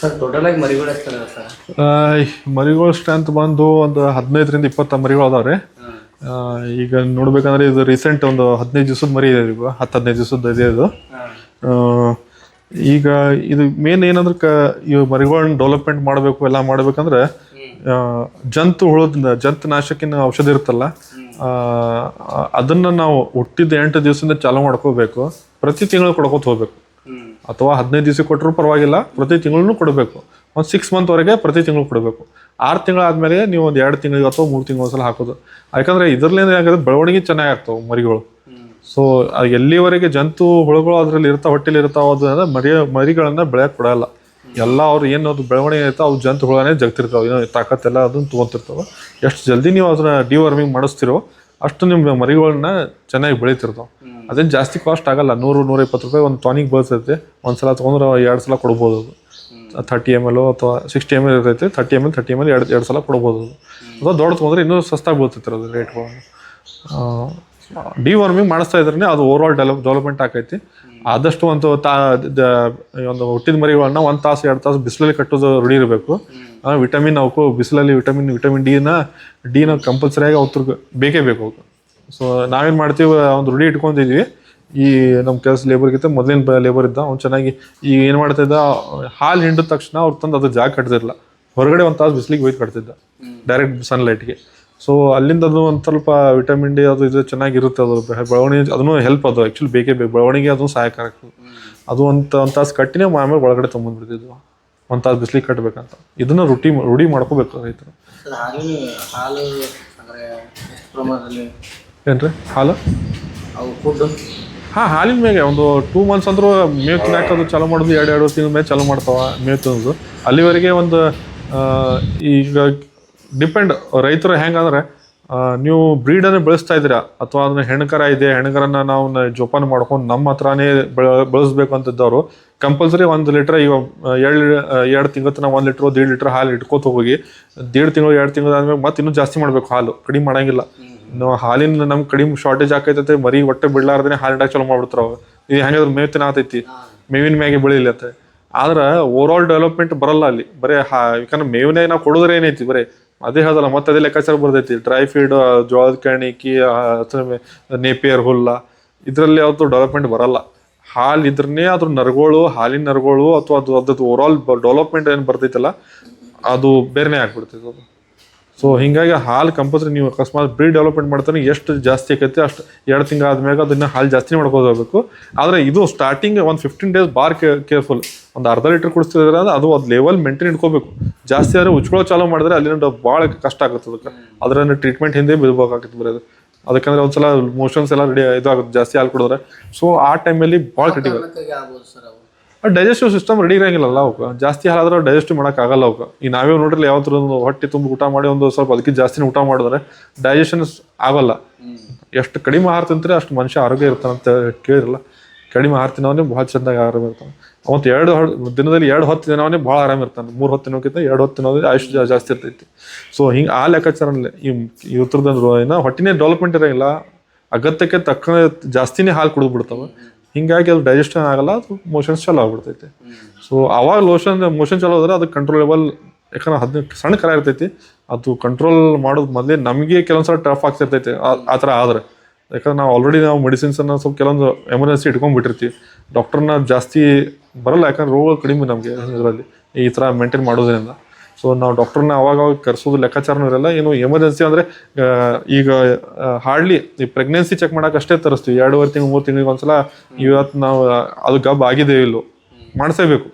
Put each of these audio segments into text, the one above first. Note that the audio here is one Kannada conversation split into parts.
ಸರ್ ಮರಿಗಳು ಸರ್? ಮರಿಗಳ ಸ್ಟ್ರೆಂತ್ ಬಂದು ಒಂದು ಹದಿನೈದರಿಂದ ಇಪ್ಪತ್ತ ಮರಿಗಳು ಅದಾವ್ರಿ ರೀ. ಈಗ ನೋಡ್ಬೇಕಂದ್ರೆ ಇದು ರೀಸೆಂಟ್ ಒಂದು ಹದಿನೈದು ದಿವಸದ ಮರಿ ಇದೆ ಈಗ ಹತ್ತು ಹದಿನೈದು ದಿವಸದ ಇದೆ ಇದು. ಈಗ ಇದು ಮೇನ್ ಏನಂದ್ರೆ ಕ ಇವು ಮರಿಗಳನ್ನ ಡೆವಲಪ್ಮೆಂಟ್ ಮಾಡಬೇಕು ಎಲ್ಲ ಮಾಡ್ಬೇಕಂದ್ರೆ ಜಂತು ಹುಳದ ಜಂತು ನಾಶಕಿನ ಔಷಧಿ ಇರುತ್ತಲ್ಲ ಅದನ್ನ ನಾವು ಹುಟ್ಟಿದ ಎಂಟು ದಿವಸದಿಂದ ಚಾಲೂ ಮಾಡ್ಕೋಬೇಕು. ಪ್ರತಿ ತಿಂಗಳು ಕೊಡ್ಕೋತ ಹೋಗ್ಬೇಕು. ಅಥವಾ ಹದಿನೈದು ದಿವಸಕ್ಕೆ ಕೊಟ್ಟರು ಪರವಾಗಿಲ್ಲ, ಪ್ರತಿ ತಿಂಗಳೂ ಕೊಡಬೇಕು. ಒಂದು ಸಿಕ್ಸ್ ಮಂತ್ವರೆಗೆ ಪ್ರತಿ ತಿಂಗಳು ಕೊಡಬೇಕು. ಆರು ಆದಮೇಲೆ ನೀವು ಒಂದು ಎರಡು ತಿಂಗಳಿಗೆ ಅಥವಾ ಮೂರು ತಿಂಗಳು ಒಂದ್ಸಲ ಹಾಕೋದು. ಯಾಕಂದ್ರೆ ಇದರಲ್ಲಿಂದ ಏನಾಗುತ್ತೆ, ಬೆಳವಣಿಗೆ ಚೆನ್ನಾಗಿ ಆಗ್ತಾವೆ ಮರಿಗಳು. ಸೊ ಎಲ್ಲಿವರೆಗೆ ಜಂತು ಹುಳುಗಳು ಅದರಲ್ಲಿ ಇರ್ತಾವೆ, ಹೊಟ್ಟೆಲಿ ಇರ್ತಾವೆ ಅದು ಮರಿ ಮರಿಗಳನ್ನು ಬೆಳೆಯಕ್ಕೆ ಕೊಡೋಲ್ಲ ಎಲ್ಲ ಅವ್ರು ಏನು ಅದು ಬೆಳವಣಿಗೆ ಇರ್ತಾವೆ, ಅವು ಜಂತು ಹುಳನೇ ಜಗ್ತಿರ್ತಾವೆ. ಏನೋ ತಾಕತ್ತೆಲ್ಲ ಅದನ್ನ ತೊಗೊಂತಿರ್ತಾವೆ. ಎಷ್ಟು ಜಲ್ದಿ ನೀವು ಅದನ್ನ ಡಿವರ್ಮಿಂಗ್ ಮಾಡಿಸ್ತಿರೋ ಅಷ್ಟು ನಿಮ್ಮ ಮರಿಗಳನ್ನ ಚೆನ್ನಾಗಿ ಬೆಳಿತಿರ್ತಾವೆ. ಅದೇನು ಜಾಸ್ತಿ ಕಾಸ್ಟ್ ಆಗಲ್ಲ. ನೂರು ನೂರ ಇಪ್ಪತ್ತು ರೂಪಾಯಿ ಒಂದು ಟಾನಿಕ್ ಬರ್ತೈತೆ ಒಂದು ಸಲ ತೊಗೊಂಡ್ರೆ ಎರಡು ಸಲ ಕೊಡ್ಬೋದು ಅದು. ಥರ್ಟಿ ಎಂ ಎಲ್ ಅಥವಾ ಸಿಕ್ಸ್ಟಿ ಎಂ ಎಲ್ ಇರ್ತೈತೆ. Thirty M L thirty M L ಎರಡು ಎರಡು ಸಲ ಕೊಡ್ಬೋದು ಅದು. ಅಥವಾ ದೊಡ್ಡ ತೊಗೊಂಡ್ರೆ ಇನ್ನೂ ಸಸ್ತಾಗಿ ಬೀಳ್ತೈತೆ ಅದು ರೇಟ್ಗಳನ್ನು ಡಿವರ್ಮಿಂಗ್ ಮಾಡಿಸ್ತಾ ಇದ್ರೆ ಅದು ಓವರ್ ಆಲ್ ಡೆವಲಪ್ ಡೆವಲಪ್ಮೆಂಟ್ ಆಕೈತಿ ಆದಷ್ಟು ಒಂದು ತಾ ಒಂದು ಹುಟ್ಟಿದ ಮರಿಗಳನ್ನ ಒಂದು ತಾಸು ಎರಡು ತಾಸು ಬಿಸಿಲಲ್ಲಿ ಕಟ್ಟೋದು ರೂಢಿ ಇರಬೇಕು. ವಿಟಮಿನ್ ಅವಕ್ಕೂ ಬಿಸಿಲಲ್ಲಿ ವಿಟಮಿನ್ ವಿಟಮಿನ್ ಡಿನ ಡಿನ ಕಂಪಲ್ಸರಿಯಾಗಿ ಅವ್ರಿಗೆ ಬೇಕೇ ಬೇಕು ಅವಕ್ಕೆ ಸೊ ನಾವೇನು ಮಾಡ್ತೀವಿ, ಒಂದು ರೂಢಿ ಇಟ್ಕೊಂಡಿದ್ವಿ. ಈ ನಮ್ಮ ಕೆಲಸ ಲೇಬರ್ಗಿಂತ ಮೊದಲಿನ ಲೇಬರ್ ಇದ್ದ, ಅವ್ನು ಚೆನ್ನಾಗಿ ಈಗ ಏನು ಮಾಡ್ತಿದ್ದ ಹಾಲು ಹಿಂಡಿದ ತಕ್ಷಣ ಅವ್ರು ತಂದು ಅದು ಜಾಗ ಕಟ್ತಿರಲಿಲ್ಲ ಹೊರಗಡೆ ಒಂದು ತಾಸು ಬಿಸಿಲಿಗೆ ಒಯ್ದು ಕಟ್ತಿದ್ದ ಡೈರೆಕ್ಟ್ ಸನ್ಲೈಟ್ಗೆ ಸೊ ಅಲ್ಲಿಂದ ಅದು ಒಂದು ಸ್ವಲ್ಪ ವಿಟಮಿನ್ ಡಿ ಅದು ಇದು ಚೆನ್ನಾಗಿರುತ್ತೆ ಅದು ಬೆಳವಣಿಗೆ, ಅದನ್ನು ಹೆಲ್ಪ್ ಅದು ಆ್ಯಕ್ಚುಲಿ ಬೇಕೇ ಬೇಕು. ಬೆಳವಣಿಗೆ ಅದು ಸಹಾಯಕಾರಕ ಅದು ಒಂದು ಒಂದು ತಾಸು ಕಟ್ಟಿನೇ ಆಮೇಲೆ ಒಳಗಡೆ ತೊಗೊಂಡ್ಬಿಡ್ತಿದ್ವು ಒಂದು ತಾಸು ಬಿಸಿಲಿಗೆ ಕಟ್ಟಬೇಕಂತ ಇದನ್ನ ರೂಢಿ ರೂಢಿ ಮಾಡ್ಕೋಬೇಕು ರೈತರು. ಹಾಲು ಹಾಲು ಏನ್ರಿ? ಹಾಲು? ಅವು ಹಾಂ ಹಾಲಿನ ಮೇಗೆ ಒಂದು ಟೂ ಮಂತ್ಸ್ ಅಂದರೂ ಮೇವು ತಿನ್ನಾಕೋದು ಅದು ಚಾಲೂ ಮಾಡೋದು ಎರಡು ಎರಡು ತಿಂಗಳ ಮೇಲೆ ಚಾಲು ಮಾಡ್ತಾವ ಮೇವು ತಿನ್ನೋದು. ಅಲ್ಲಿವರೆಗೆ ಒಂದು ಈಗ ಡಿಪೆಂಡ್ ರೈತರು ಹೆಂಗಂದ್ರೆ ನೀವು ಬ್ರೀಡನ್ನು ಬೆಳೆಸ್ತಾ ಇದ್ದೀರಾ ಅಥವಾ ಅದನ್ನ ಹೆಣ್ಕರ ಇದೆ ಹೆಣ್ಕರನ್ನ ನಾವು ಜೋಪಾನ ಮಾಡ್ಕೊಂಡು ನಮ್ಮ ಹತ್ರನೇ ಬೆಳ ಬೆಳೆಸ್ಬೇಕು ಅಂತಿದ್ದವರು ಕಂಪಲ್ಸರಿ ಒಂದು ಲೀಟ್ರ್ ಈಗ ಎರಡು ಎರಡು ತಿಂಗಳ ತನಕ ಒಂದು ಲೀಟ್ರ್ ದೇಡ್ ಲೀಟ್ರ್ ಹಾಲು ಇಟ್ಕೋತ ಹೋಗಿ ದೇಡ್ ತಿಂಗಳು ಎರಡು ತಿಂಗಳು ಆದಮೇಲೆ ಮತ್ತೆ ಇನ್ನೂ ಜಾಸ್ತಿ ಮಾಡಬೇಕು ಹಾಲು ಕಡಿಮೆ ಮಾಡಂಗಿಲ್ಲ. ಹಾಲಿನ ನಮ್ ಕಡಿಮೆ ಶಾರ್ಟೇಜ್ ಆಕೈತೈತೆ, ಮರಿ ಹೊಟ್ಟೆ ಬಿಡ್ಲಾರ್ದೇ ಹಾಲು ಇಡಕ್ಕೆ ಚಲೋ ಮಾಡ್ಬಿಡ್ತಾರ ಅವಾಗ ಇದು ಹೆಂಗಾದ್ರೆ ಮೇವ್ ತಿನ್ನತೈತಿ ಮೇವಿನ ಮ್ಯಾಗೆ ಬೆಳಿಲತ್ತ ಆದ್ರೆ ಓವರ್ ಆಲ್ ಡೆವಲಪ್ಮೆಂಟ್ ಬರಲ್ಲ ಅಲ್ಲಿ. ಬರೀ ಹಾ, ಯಾಕಂದ್ರೆ ಮೇವಿನ ನಾವು ಕೊಡೋದ್ರೆ ಏನೈತಿ, ಬರೀ ಅದೇ ಹೇಳ್ದಲ್ಲ ಮತ್ತೆ ಅದೇ ಲೆಕ್ಕಾಚಾರ ಬರ್ತೈತಿ. ಡ್ರೈ ಫೀಡ್ ಜೋಳದ ಕಣಿಕಿ ನೇಪಿಯರ್ ಹುಲ್ಲ, ಇದರಲ್ಲಿ ಯಾವತ್ತು ಡೆವಲಪ್ಮೆಂಟ್ ಬರಲ್ಲ. ಹಾಲು ಇದ್ರನ್ನೇ ಅದ್ರ ನರಗಳು, ಹಾಲಿನ ನರಗಳು, ಅಥವಾ ಅದು, ಅದ್ರದ್ದು ಓವರ್ ಆಲ್ ಡೆವಲಪ್ಮೆಂಟ್ ಏನು ಬರ್ತೈತಲ್ಲ, ಅದು ಬೇರೆನೇ ಆಗ್ಬಿಡ್ತೈತೆ ಅದು. ಸೊ ಹಿಂಗಾಗಿ ಹಾಲು ಕಂಪಲ್ಸರಿ ನೀವು ಅಕಸ್ಮಾತ್ ಬ್ರೀಡ್ ಡೆವಲಪ್ಮೆಂಟ್ ಮಾಡ್ತಾನೆ ಎಷ್ಟು ಜಾಸ್ತಿ ಆಕೈತೆ ಅಷ್ಟು ಎರಡು ತಿಂಗಳು ಆದ್ಮೇಲೆ ಅದನ್ನ ಹಾಲು ಜಾಸ್ತಿ ಮಾಡ್ಕೊಂಡು ಹೋಗ್ಬೇಕು ಆದರೆ ಇದು ಸ್ಟಾರ್ಟಿಂಗ್ ಒಂದು ಫಿಫ್ಟೀನ್ ಡೇಸ್ ಬಾರ್ ಕೇರ್ಫುಲ್ ಒಂದು ಅರ್ಧ ಲೀಟರ್ ಕುಡಿಸ್ತಿದ್ರೆ ಅದು ಅದು ಲೆವೆಲ್ ಮೇಂಟೈನ್ ಇಟ್ಕೋಬೇಕು. ಜಾಸ್ತಿ ಆದರೆ ಉಚ್ಕೊಳ್ಳೋ ಚಾಲೂ ಮಾಡಿದ್ರೆ ಅಲ್ಲಿನ ಭಾಳ ಕಷ್ಟ ಆಗುತ್ತೆ ಅದಕ್ಕೆ. ಅದರನ್ನು ಟ್ರೀಟ್ಮೆಂಟ್ ಹಿಂದೆ ಬೀಳ್ಬೇಕಾಗುತ್ತೆ ಬರೀ ಅದು. ಅದಕ್ಕಂದ್ರೆ ಒಂದ್ಸಲ ಮೋಷನ್ಸ್ ಎಲ್ಲ ರೆಡಿ ಇದಾಗುತ್ತೆ ಜಾಸ್ತಿ ಹಾಲು ಕುಡಿದ್ರೆ. ಸೊ ಆ ಟೈಮಲ್ಲಿ ಭಾಳ ಕ್ರಿಟಿಕಲ್ ಅವು ಡೈಜೆಸ್ಟಿವ್ ಸಿಸ್ಟಮ್ ರೆಡಿ ಇರಂಗಿಲ್ಲಲ್ಲ ಅವಕ್ಕೆ ಜಾಸ್ತಿ ಹಾಲಾದ್ರೆ ಡೈಜೆಸ್ಟ್ ಮಾಡೋಕೆ ಆಗಲ್ಲ ಅವಕ್ಕೆ ಈ ನಾವೇ ನೋಡ್ರಿ ಯಾವತ್ತರ ಒಂದು ಹೊಟ್ಟೆ ತುಂಬ ಊಟ ಮಾಡಿ ಒಂದು ಸ್ವಲ್ಪ ಅದಕ್ಕೆ ಜಾಸ್ತಿ ಊಟ ಮಾಡಿದ್ರೆ ಡೈಜೆಷನ್ ಆಗಲ್ಲ. ಎಷ್ಟು ಕಡಿಮೆ ಆಹಾರ ತಿಂತಾರೆ ಅಷ್ಟು ಮನುಷ್ಯ ಆರೋಗ್ಯ ಇರ್ತಾನೆ ಅಂತ ಕೇಳಿರಲ್ಲ ಕಡಿಮೆ ಆಹಾರ ತಿನ್ನೋನೇ ಭಾಳ ಚೆನ್ನಾಗಿ ಆರಾಮ ಇರ್ತಾನೆ. ಅವತ್ತು ಎರಡು ದಿನದಲ್ಲಿ ಎರಡು ಹೊತ್ತು ತಿನ್ನೋನೇ ಭಾಳ ಆರಾಮ ಇರ್ತಾನೆ. ಮೂರು ಹೊತ್ತು ತಿನ್ನೋಕ್ಕಿಂತ ಎರಡು ಹೊತ್ತು ತಿನ್ನೋದೇ ಆಯುಷ್ ಜಾಸ್ತಿ ಇರ್ತೈತಿ. ಸೊ ಹಿಂಗೆ ಆ ಲೆಕ್ಕಾಚಾರ ಈ ಇವತ್ತರದ್ದು ಏನೋ ಹೊಟ್ಟಿನೇ ಡೆವಲಪ್ಮೆಂಟ್ ಇರೋಂಗಿಲ್ಲ. ಅಗತ್ಯಕ್ಕೆ ತಕ್ಕ ಜಾಸ್ತಿನೇ ಹಾಲು ಕುಡಿದು ಬಿಡ್ತಾವೆ. ಹಿಂಗಾಗಿ ಅದು ಡೈಜೆಷನ್ ಆಗಲ್ಲ ಅದು ಮೋಷನ್ಸ್ ಚಲೋ ಆಗ್ಬಿಡ್ತೈತಿ. ಸೊ ಅವಾಗ ಲೋಷನ್ ಮೋಷನ್ ಚಲೋ ಹೋದ್ರೆ ಅದು ಕಂಟ್ರೋಲೇಬಲ್ ಯಾಕಂದ್ರೆ ಹದಿನೆಂಟು ಸಣ್ಣ ಕರ ಇರ್ತೈತಿ. ಅದು ಕಂಟ್ರೋಲ್ ಮಾಡೋದು ಮೊದಲೇ ನಮಗೆ ಕೆಲವೊಂದ್ಸಲ ಟಫ್ ಆಗ್ತಿರ್ತೈತಿ. ಆ- ಥರ ಆದ್ರೆ. ಯಾಕಂದ್ರೆ ನಾವು ಆಲ್ರೆಡಿ ನಾವು ಮೆಡಿಸಿನ್ಸ್ ಅನ್ನ ಸ್ವಲ್ಪ ಕೆಲವೊಂದು ಎಮರ್ಜೆನ್ಸಿ ಇಟ್ಕೊಂಡ್ಬಿಟ್ಟಿರ್ತೀವಿ. ಡಾಕ್ಟರ್ನ ಜಾಸ್ತಿ ಬರಲ್ಲ ಯಾಕಂದ್ರೆ ರೋಗ ಕಡಿಮೆ ನಮಗೆ ಇದರಲ್ಲಿ. ಈ ಥರ ಮೇಂಟೈನ್ ಮಾಡೋದ್ರಿಂದ. ಸೊ ನಾವು ಡಾಕ್ಟರ್ನ ಅವಾಗ ಅವಾಗ ಕರೆಸೋದು ಲೆಕ್ಕಾಚಾರನೂ ಇರಲ್ಲ. ಏನು ಎಮರ್ಜೆನ್ಸಿ ಅಂದರೆ ಈಗ ಹಾರ್ಡ್ಲಿ ಈ ಪ್ರೆಗ್ನೆನ್ಸಿ ಚೆಕ್ ಮಾಡೋಕೆ ಅಷ್ಟೇ ತರಿಸ್ತೀವಿ. ಎರಡೂವರೆ ತಿಂಗಳು ಮೂರು ತಿಂಗಳಿಗೆ ಒಂದ್ಸಲ ಇವತ್ತು ನಾವು ಅದು ಗಬ್ ಆಗಿದೆ ಇಲ್ಲೋ ಮಾಡಿಸೇಬೇಕು.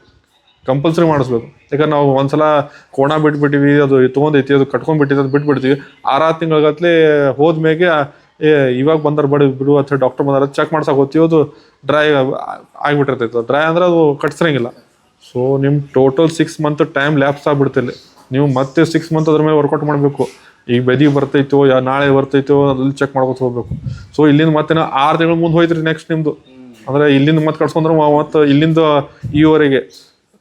ಕಂಪಲ್ಸರಿ ಮಾಡಿಸ್ಬೇಕು. ಯಾಕಂದ್ರೆ ನಾವು ಒಂದ್ಸಲ ಕೋಣ ಬಿಟ್ಬಿಟ್ಟಿವಿ ಅದು ತೊಗೊಂಡೈತಿ ಅದು ಕಟ್ಕೊಂಡ್ಬಿಟ್ಟಿದೆ ಅದು ಬಿಟ್ಬಿಡ್ತೀವಿ. ಆರಾರು ತಿಂಗಳಗತ್ಲೆ ಹೋದ್ಮೇಗೆ ಏ ಇವಾಗ ಬಂದಾರ ಬಡಿ ಬಿಡು ಅಥವಾ ಡಾಕ್ಟರ್ ಬಂದಾರ ಚೆಕ್ ಮಾಡ್ಸಕ್ ಹೋಗ್ತೀವಿ. ಅದು ಡ್ರೈ ಆಗಿಬಿಟ್ಟಿರ್ತೈತೆ. ಡ್ರೈ ಅಂದ್ರೆ ಅದು ಕಟ್ಸರಂಗಿಲ್ಲ. ಸೊ ನಿಮ್ಮ total six month time lapse ಆಗ್ಬಿಡ್ತಿಲ್ಲ ನೀವು ಮತ್ತೆ ಸಿಕ್ಸ್ ಮಂತ್ ಅದ್ರ ಮೇಲೆ ವರ್ಕೌಟ್ ಮಾಡಬೇಕು. ಈಗ ಬೆದಿ ಬರ್ತೈತೋ, ಯಾ ನಾಳೆ ಬರ್ತೈತೋ ಅದ್ರಲ್ಲಿ ಚೆಕ್ ಮಾಡ್ಕೊತ ಹೋಗ್ಬೇಕು. ಸೊ ಇಲ್ಲಿಂದ ಮತ್ತೆ ಆರು ತಿಂಗಳ ಮುಂದೆ ಹೋಯ್ತ್ರಿ ನೆಕ್ಸ್ಟ್ ನಿಮ್ಮದು ಅಂದರೆ ಇಲ್ಲಿಂದ ಮತ್ತೆ ಕಟ್ಸ್ಕೊಂಡ್ರೆ ಮತ್ತೆ ಇಲ್ಲಿಂದ ಈವರೆಗೆ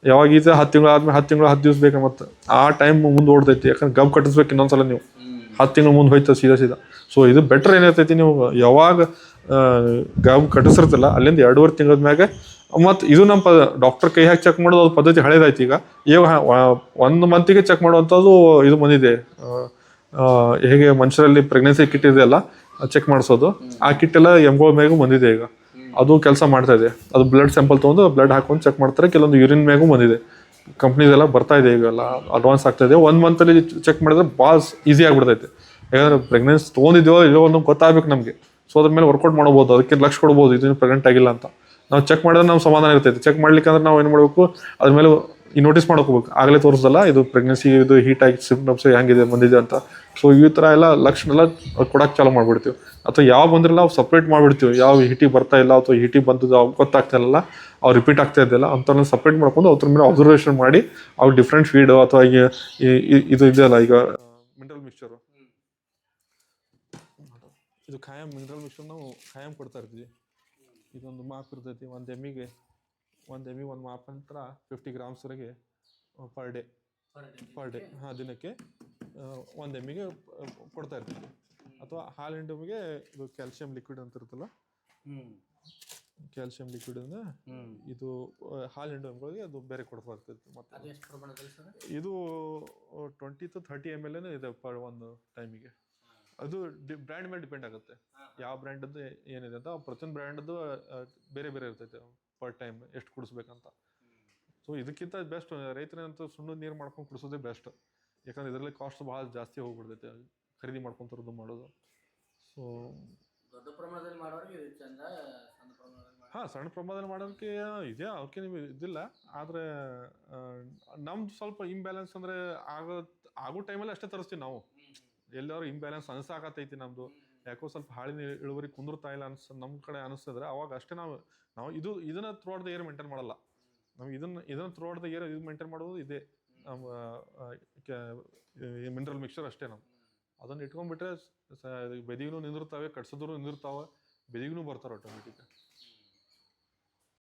ಯಾವಾಗ ಈತ ಹತ್ತು ತಿಂಗಳು ಆದ್ಮೇಲೆ ಹತ್ತು ತಿಂಗಳು ಹತ್ತು ದಿವಸ ಬೇಕು ಮತ್ತೆ? ಆ ಟೈಮ್ ಮುಂದೆ ಓಡ್ತೈತಿ. ಯಾಕಂದ್ರೆ ಗಬ್ ಕಟ್ಟಿಸ್ಬೇಕು ಇನ್ನೊಂದ್ಸಲ ನೀವು. ಹತ್ತು ತಿಂಗಳು ಮುಂದೆ ಹೋಯ್ತು ಸೀದಾ ಸೀದಾ. ಸೊ ಇದು ಬೆಟ್ರ್ ಏನಿರ್ತೈತಿ ನೀವು? ಯಾವಾಗ ಗಬ್ ಕಟ್ಟಿಸಿರ್ತಲ್ಲ. ಅಲ್ಲಿಂದ ಎರಡೂವರೆ ತಿಂಗಳ ಮ್ಯಾಗ, ಮತ್ತು ಇದು ನಮ್ಮ ಡಾಕ್ಟರ್ ಕೈ ಹಾಕಿ ಚೆಕ್ ಮಾಡೋದು ಪದ್ಧತಿ ಹಳೇದಾಯ್ತು ಈಗ. ಈಗ ಒಂದು ಮಂತಿಗೆ ಚೆಕ್ ಮಾಡುವಂಥದ್ದು ಇದು ಬಂದಿದೆ. ಹೇಗೆ ಮನುಷ್ಯರಲ್ಲಿ ಪ್ರೆಗ್ನೆನ್ಸಿ ಕಿಟ್ ಇದೆಯಲ್ಲ ಚೆಕ್ ಮಾಡಿಸೋದು. ಆ ಕಿಟ್ ಎಲ್ಲ ಎಂಗೋ ಮೇಗೂ ಬಂದಿದೆ ಈಗ. ಅದು ಕೆಲಸ ಮಾಡ್ತಾ ಇದೆ. ಅದು ಬ್ಲಡ್ ಸ್ಯಾಂಪಲ್ ತೊಗೊಂಡು ಬ್ಲಡ್ ಹಾಕೊಂಡು ಚೆಕ್ ಮಾಡ್ತಾರೆ. ಕೆಲವೊಂದು ಯೂರಿನ್ ಮೇಗೂ ಬಂದಿದೆ. ಕಂಪ್ನೀಸ್ ಎಲ್ಲ ಬರ್ತಾ ಇದೆ ಈಗೆಲ್ಲ ಅಡ್ವಾನ್ಸ್ ಆಗ್ತಾ ಇದೆ. ಒಂದು ಮಂತಲ್ಲಿ ಚೆಕ್ ಮಾಡಿದ್ರೆ ಭಾಳ ಈಸಿ ಆಗಿಬಿಡ್ತೈತೆ. ಯಾಕಂದ್ರೆ ಪ್ರೆಗ್ನೆನ್ಸ್ ತೊಗೊಂಡಿದ್ಯೋ ಇಲ್ಲೋ ಒಂದು ಗೊತ್ತಾಗಬೇಕು ನಮಗೆ. ಸೊ ಅದ್ರ ಮೇಲೆ ವರ್ಕೌಟ್ ಮಾಡಬಹುದು, ಅದಕ್ಕೆ ಲಕ್ಷ ಕೊಡ್ಬೋದು ಇದನ್ನು ಪ್ರೆಗ್ನೆಂಟ್ ಆಗಿಲ್ಲ ಅಂತ. ನಾವು ಚೆಕ್ ಮಾಡಿದ್ರೆ ನಾವು ಸಮಾಧಾನ ಇರ್ತೈತೆ. ಚೆಕ್ ಮಾಡ್ಲಿಕ್ಕೆ ಅಂದ್ರೆ ನಾವು ಏನು ಮಾಡಬೇಕು, ಅದ್ರ ಮೇಲೆ ಈ ನೋಟಿಸ್ ಮಾಡ್ಕೋಬೇಕು ಆಗಲೇ ತೋರಿಸಲ್ಲ ಇದು ಪ್ರೆಗ್ನೆನ್ಸಿ ಇದು ಹೀಟ್ ಆಗಿ ಸಿಂಪ್ಟಮ್ಸ್ ಹೆಂಗಿದೆ, ಬಂದಿದೆ ಅಂತ. ಸೊ ಈ ಥರ ಎಲ್ಲ ಲಕ್ಷಣ ಎಲ್ಲ ಕೊಡಕ್ಕೆ ಚಾಲು ಮಾಡ್ಬಿಡ್ತೀವಿ. ಅಥವಾ ಯಾವ ಬಂದಿರಲ್ಲ ಅವು ಸಪ್ರೇಟ್ ಮಾಡ್ಬಿಡ್ತೀವಿ. ಯಾವ ಹಿಟಿ ಬರ್ತಾ ಇಲ್ಲ, ಅಥವಾ ಹಿಟಿ ಬಂದದ್ದು ಅವು ಗೊತ್ತಾಗ್ತಾ ಇಲ್ಲ ಅವು ರಿಪೀಟ್ ಆಗ್ತಾ ಇದ್ದಿಲ್ಲ ಅಂಥವ್ರನ್ನ ಸಪ್ರೇಟ್ ಮಾಡ್ಕೊಂಡು ಅದ್ರ ಮೇಲೆ ಅಬ್ಸರ್ವೇಷನ್ ಮಾಡಿ ಅವು ಡಿಫ್ರೆಂಟ್ ಫೀಡು ಅಥವಾ ಈಗ ಇದು ಇದೆಯಲ್ಲ, ಈಗ ಮಿನರಲ್ ಮಿಕ್ಸ್ಚರು ಇದು ಖಾಯಂ ಮಿನರಲ್ ಮಿಕ್ಸ್ಚರ್ ನಾವು ಖಾಯಂ ಕೊಡ್ತಾ ಇರ್ತೀವಿ. ಇದೊಂದು ಮಾಪ್ ಇರ್ತೈತಿ ಒಂದು ಎಮ್ಮಿಗೆ ಒಂದು ಎಮ್ಮಿ ಒಂದು ಮಾಪ್ ನಂತರ ಫಿಫ್ಟಿ ಗ್ರಾಮ್ಸ್ವರೆಗೆ ಪರ್ ಡೇ ಪರ್ ಡೇ ಹಾಂ ದಿನಕ್ಕೆ ಒಂದು ಎಮ್ಮಿಗೆ ಕೊಡ್ತಾ ಇರ್ತೀವಿ. ಅಥವಾ ಹಾಲು ಡಬ್ಬಿಗೆ ಇದು ಕ್ಯಾಲ್ಸಿಯಂ ಲಿಕ್ವಿಡ್ ಅಂತ ಇರುತ್ತಲ್ಲ? ಕ್ಯಾಲ್ಸಿಯಂ ಲಿಕ್ವಿಡ್ ಅಂದ್ರೆ ಇದು ಹಾಲಿನ ಎಮ್ಗಳಿಗೆ ಅದು ಬೇರೆ ಕೊಡ್ತಾ ಇರ್ತೈತಿ ಮತ್ತೆ. ಇದು twenty to thirty M L ಇದೆ ಪರ್ ಒಂದು ಟೈಮಿಗೆ ಅದು ಬ್ರ್ಯಾಂಡ್ ಮೇಲೆ ಡಿಪೆಂಡ್ ಆಗುತ್ತೆ. ಯಾವ ಬ್ರ್ಯಾಂಡದ್ದು ಏನಿದೆ ಅಂತ ಪ್ರತಿಯೊಂದು ಬ್ರ್ಯಾಂಡದ್ದು ಬೇರೆ ಬೇರೆ ಇರ್ತೈತೆ. ಪರ್ ಟೈಮ್ ಎಷ್ಟು ಕುಡಿಸ್ಬೇಕಂತ. ಸೊ ಇದಕ್ಕಿಂತ ಬೆಸ್ಟ್ ರೈತರಂತೂ ಸುಣ್ಣದ ನೀರು ಮಾಡ್ಕೊಂಡು ಕುಡಿಸೋದೇ ಬೆಸ್ಟ್ ಯಾಕಂದ್ರೆ ಇದರಲ್ಲಿ ಕಾಸ್ಟ್ ಭಾಳ ಜಾಸ್ತಿ ಹೋಗ್ಬಿಡ್ತೈತೆ. ಖರೀದಿ ಮಾಡ್ಕೊಂತರದ್ದು ಮಾಡೋದು. ಸೊ ದೊಡ್ಡ ಪ್ರಮಾಣದಲ್ಲಿ ಮಾಡೋರಿಗೆ ಚಂದ ಸಣ್ಣ ಪ್ರಮಾಣದಲ್ಲಿ ಹಾಂ ಸಣ್ಣ ಪ್ರಮಾಣದಲ್ಲಿ ಮಾಡೋದಕ್ಕೆ ಇದೆ ಅವಕ್ಕೆ ನಿಮಗೆ ಇದಿಲ್ಲ. ಆದರೆ ನಮ್ದು ಸ್ವಲ್ಪ ಇಂಬ್ಯಾಲೆನ್ಸ್ ಅಂದರೆ ಆಗೋ ಆಗೋ ಟೈಮಲ್ಲಿ ಅಷ್ಟೇ ತರಿಸ್ತೀವಿ ನಾವು. ಎಲ್ಲಾರು ಇಂಬ್ಯಾಲೆನ್ಸ್ ಅನ್ಸಾಕತ್ತೈತಿ ನಮ್ದು. ಯಾಕೋ ಸ್ವಲ್ಪ ಹಾಳಿನ ಇಳುವರಿ ಕುಂದಿರ್ತಾ ಇಲ್ಲ ಅನ್ಸ್ ನಮ್ಮ ಕಡೆ ಅನಿಸಿದ್ರೆ ಅವಾಗ ಅಷ್ಟೇ ನಾವು ನಾವು ಇದು ಇದನ್ನ ಥ್ರೂ ದ ಏರ್ ಮೇಂಟೈನ್ ಮಾಡಲ್ಲ. ನಾವು ಇದನ್ನ ಇದನ್ನ ಥ್ರೂ ದ ಇಯರ್ ಇದು ಮೇಂಟೈನ್ ಮಾಡೋದು ಇದೇ. ನಮ್ಮ ಮಿನರಲ್ ಮಿಕ್ಸರ್ ಅಷ್ಟೇ ನಾವು ಅದನ್ನ ಇಟ್ಕೊಂಡ್ಬಿಟ್ರೆ ಬೆದಿಗೂ ನಿಂದಿರ್ತಾವೆ ಕಟ್ಸಿದ್ರು ನಿಂದಿರ್ತಾವೆ ಬೆದಿಗೂ ಬರ್ತಾರೆ ಆಟೋಮೆಟಿಕ್